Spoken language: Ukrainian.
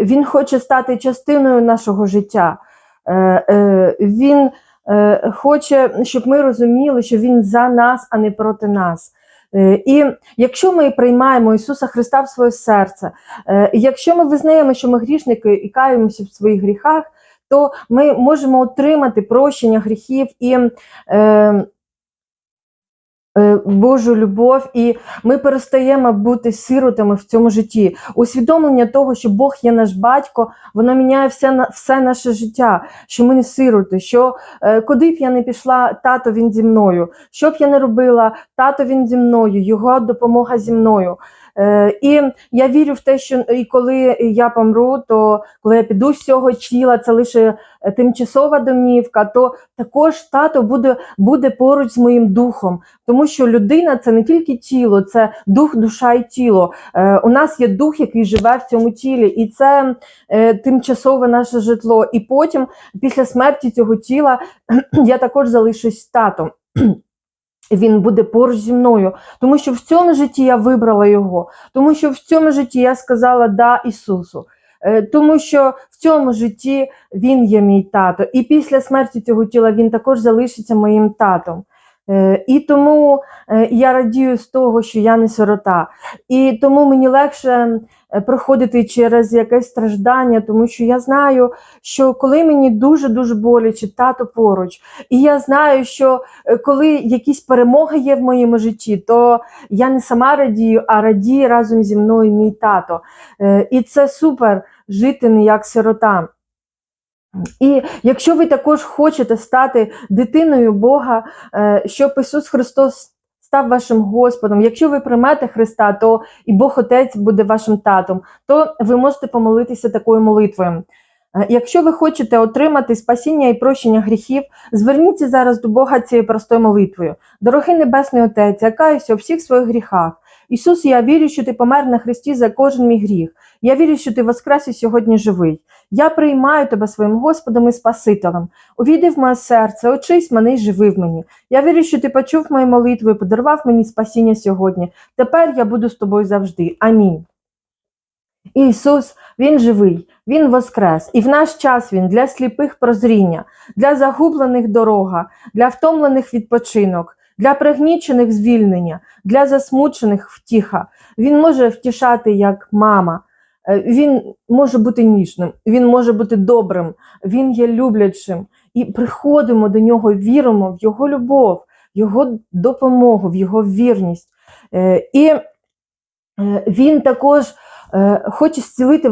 Він хоче стати частиною нашого життя. Він хоче, щоб ми розуміли, що Він за нас, а не проти нас. Е, І якщо ми приймаємо Ісуса Христа в своє серце, е, якщо ми визнаємо, що ми грішники і каємося в своїх гріхах, то ми можемо отримати прощення гріхів і е, е, Божу любов, і ми перестаємо бути сиротами в цьому житті. Усвідомлення того, що Бог є наш батько, воно міняє все, все наше життя, що ми не сироти, що е, куди б я не пішла, тато він зі мною. Що б я не робила, тато він зі мною, його допомога зі мною. Е, і я вірю в те, що і коли я помру, то коли я піду з цього тіла, це лише е, тимчасова домівка, то також тато буде, буде поруч з моїм духом. Тому що людина це не тільки тіло, це дух, душа і тіло. Е, у нас є дух, який живе в цьому тілі, і це тимчасове наше житло. І потім, після смерті цього тіла, я також залишусь татом. Він буде поруч зі мною, тому що в цьому житті я вибрала його, тому що в цьому житті я сказала да Ісусу, Е, тому що в цьому житті Він є мій тато, і після смерті цього тіла він також залишиться моїм татом. Е, І тому е, я радію з того, що я не сирота. І тому мені легше е, проходити через якесь страждання, тому що я знаю, що коли мені дуже-дуже боляче, тато поруч, і я знаю, що коли якісь перемоги є в моєму житті, то я не сама радію, а радіє разом зі мною мій тато. І це супер жити не як сирота. І якщо ви також хочете стати дитиною Бога, е, щоб Ісус Христос став вашим Господом, якщо ви приймете Христа, то і Бог Отець буде вашим татом, то ви можете помолитися такою молитвою. Е, Якщо ви хочете отримати спасіння і прощення гріхів, зверніться зараз до Бога цією простою молитвою. Дорогий Небесний Отець, я каюся у всіх своїх гріхах. Ісус, я вірю, що ти помер на Христі за кожен мій гріх. Я вірю, що ти воскрес і сьогодні живий. Я приймаю тебе своїм Господом і Спасителем. Увійди в моє серце, очись мене і живи в мені. Я вірю, що ти почув мої молитви і подарував мені спасіння сьогодні. Тепер я буду з тобою завжди. Амінь. Ісус, Він живий, Він воскрес, і в наш час Він для сліпих прозріння, для загублених дорога, для втомлених відпочинок, для пригнічених звільнення, для засмучених втіха. Він може втішати як мама. Е, Він може бути ніжним, він може бути добрим, він є люблячим. І приходимо до нього, віримо в його любов, в його допомогу, в його вірність. Е, І е, він також хоче зцілити